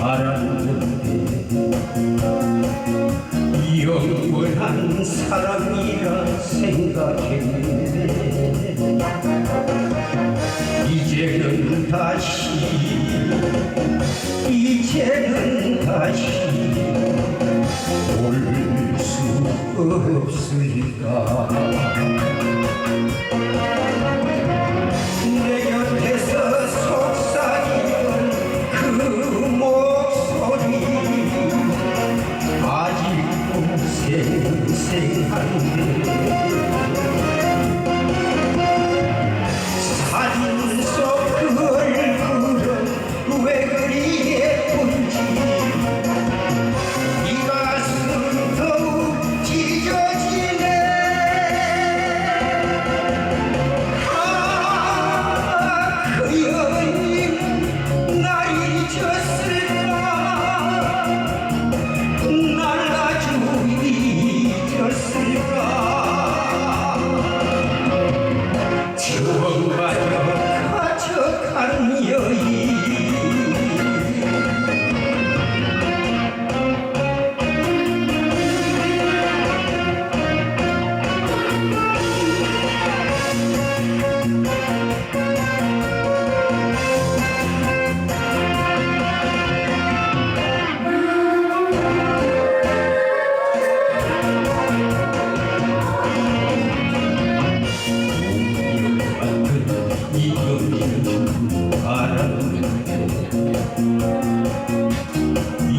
알았는데 영원한 사랑이라 생각했는데 이제는 다시 이제는 다시 볼수 없으니까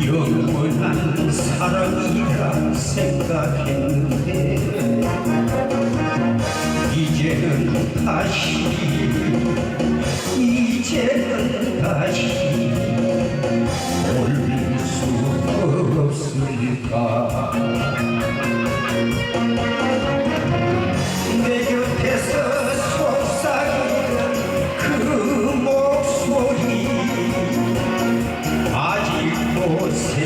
영원한 사랑이라 생각했는데 이제는 다시 이제는 다시 올수 없으니까?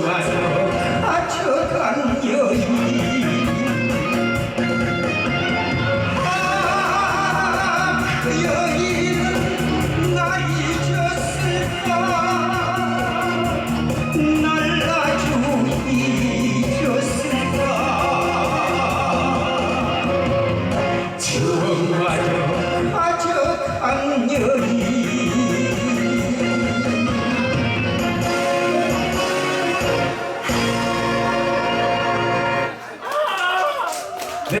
아, 와서 아쳐간 여인. 아 여인.